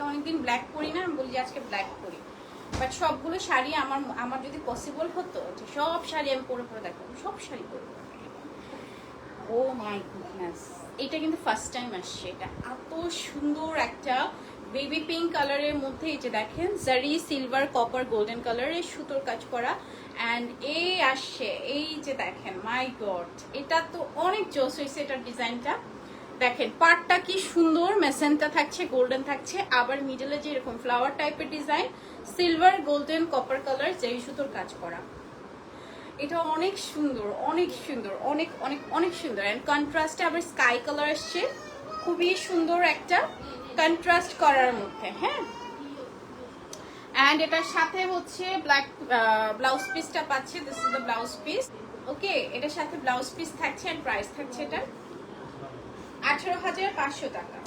আজকে অনেকদিন ব্ল্যাক করি না, আমি বলি যে আজকে ব্ল্যাক করি বাট সবগুলো শাড়ি আমার আমার যদি পসিবল হতো, যে সব শাড়ি আমি পরে পরে দেখাবো, সব শাড়ি পরে ও মাই গুডনেস এটা কিন্তু ফার্স্ট টাইম আসছে এটা। এত সুন্দর একটা বেবি পিঙ্ক কালারের মধ্যে এই যে দেখেন জারি সিলভার কপার গোল্ডেন কালারের সুতোর কাজ করা। অ্যান্ড এই আসছে, এই যে দেখেন মাই গড এটা তো অনেক জোস হয়েছে এটার ডিজাইনটা দেখেন পার্টটা কি সুন্দর, মেসেনটা থাকছে, গোল্ডেন থাকছে, আবার মিডলে যে এরকম ফ্লাওয়ার টাইপের design silver golden copper colour যেই সুতোর কাজ করা। এটা অনেক সুন্দর অনেক সুন্দর, অনেক অনেক অনেক সুন্দর। অ্যান্ড কন্ট্রাস্টে আবার স্কাই কালার আসছে, খুবই সুন্দর একটা কন্ট্রাস্ট করার মধ্যে হ্যাঁ? অ্যান্ড এটার সাথে হচ্ছে ব্ল্যাক ব্লাউজ পিসটা পাচ্ছে this is the blouse piece okay এটার সাথে ব্লাউজ পিস থাকছে অ্যান্ড প্রাইস থাকছে এটা আঠারো হাজার পাঁচশো টাকা।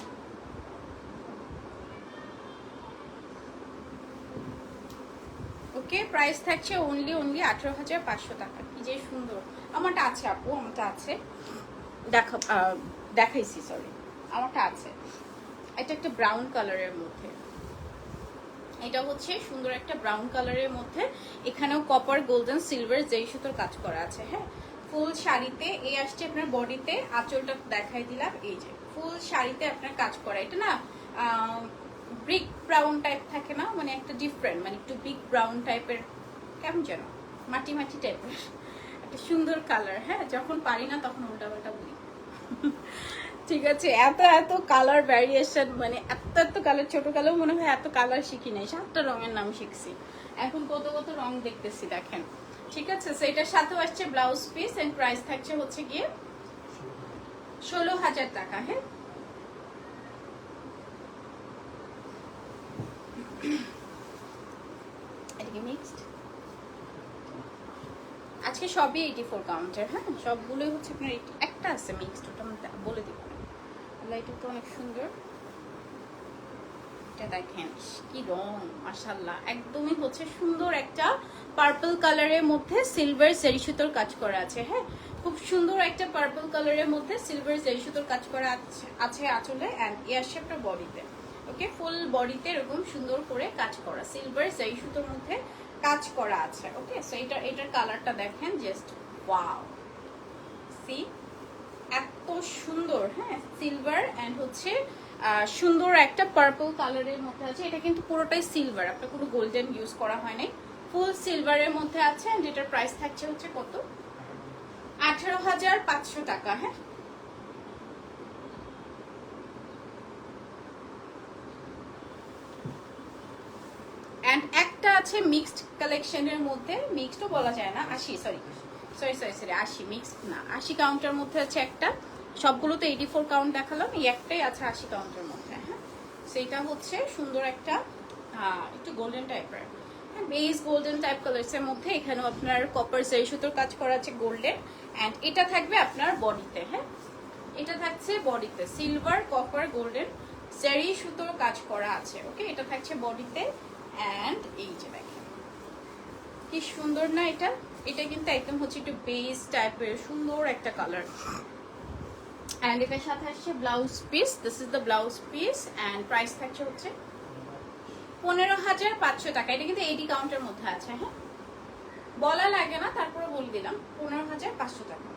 ওকে প্রাইস থাকছে অনলি অনলি আঠারো হাজার পাঁচশো টাকা। কি যে সুন্দর। আমারটা আছে আপু, আমারটা আছে। দেখা দেখাইছি সরি আমারটা আছে। এটা একটা ব্রাউন কালারের মধ্যে। এটা হচ্ছে সুন্দর একটা ব্রাউন কালারের মধ্যে। এখানেও কপার গোল্ডেন সিলভার যেই সুতোর কাজ করা আছে হ্যাঁ? ফুল শাড়িতে এই আসছে আপনার বডিতে, আঁচলটা দেখাই দিলাম, এই যে ফুল শাড়িতে আপনার কাজ করা, এটা না ব্রিক ব্রাউন টাইপ থাকে না মানে একটা ডিফারেন্ট মানে একটু বিগ ব্রাউন টাইপের কেমন যেন, মাটি মাটি টাইপের একটা সুন্দর কালার হ্যাঁ যখন পারি না তখন উল্টাপাল্টা বলি। ঠিক আছে, এত এত কালার ভ্যারিয়েশন মানে এত এত কালার ছোট কালেও মনে হয় এত কালার শিখি নাই, সাতটা রঙের নাম শিখছি। এখন কত কত রং দেখতেছি, দেখেন। ঠিক আছে? সেটার সাথেও আসছে ব্লাউজ পিস এন্ড প্রাইস থাকছে হচ্ছে গিয়ে ষোলো হাজার টাকা হ্যাঁ? মিক্সড আজকে সবই এইটি ফোর কাউন্টার হ্যাঁ? সবগুলোই হচ্ছে আপনার একটা আছে মিক্সড ওটা আমি বলে দিব। এটা তো অনেক সুন্দর। এটা দেখেন, কি রং মাশাল্লাহ একদমই হচ্ছে সুন্দর একটা পার্পল কালারের মধ্যে সিলভার সেরি সুতোর কাজ করা আছে হ্যাঁ? খুব সুন্দর একটা পার্পল কালারের মধ্যে সিলভার সেরি সুতোর কাজ করা আছে- আঁচলে অ্যান্ড এয়ার শেপটা বডিতে ওকে ফুল বডিতে এরকম সুন্দর করে কাজ করা সিলভার সেরি সুতোর মধ্যে কাজ করা আছে ওকে সো এটা, এটার কালারটা দেখেন জাস্ট ওয়াও সি এত সুন্দর হ্যাঁ? সিলভার অ্যান্ড হচ্ছে সুন্দর একটা পার্পল কালারের মধ্যে আছে, এটা কিন্তু পুরোটাই সিলভার আপনার কোনো গোল্ডেন ইউজ করা হয় নাই। ফুল সিলভারের মধ্যে আছে অ্যান্ড এটার প্রাইস থাকছে হচ্ছে কত? আঠারো হাজার পাঁচশো টাকা হ্যাঁ? অ্যান্ড একটা আছে মিক্সড কালেকশনের মধ্যে মিক্সডও বলা যায় না, আশি সরি সরি সরি সরি আশি মিক্সড না, আশি কাউন্টের মধ্যে আছে একটা। সবগুলো তো এইটি ফোর কাউন্ট দেখালাম, এই একটাই আছে আশি কাউন্টের মধ্যে হ্যাঁ? সেইটা হচ্ছে সুন্দর একটা একটু গোল্ডেন টাইপের বেস গোল্ডেন টাইপ কালার্সের মধ্যে এখানেও আপনার কপার সেই সুতোর কাজ করা আছে গোল্ডেন অ্যান্ড এটা থাকবে আপনার বডিতে হ্যাঁ? এটা থাকছে বডিতে সিলভার কপার গোল্ডেন সেরি সুতোর কাজ করা আছে ওকে এটা থাকছে বডিতে অ্যান্ড এই যে দেখেন। কি সুন্দর না এটা? এটা কিন্তু একদম হচ্ছে একটু বেস টাইপের সুন্দর একটা কালার অ্যান্ড এটার সাথে আসছে blouse piece this is the blouse piece and price থাকছে হচ্ছে পনেরো হাজার পাঁচশো টাকা। এটা কিন্তু এইটি কাউন্টের মধ্যে আছে হ্যাঁ? বলা লাগে না তারপরে বলে দিলাম, পনেরো হাজার পাঁচশো টাকা।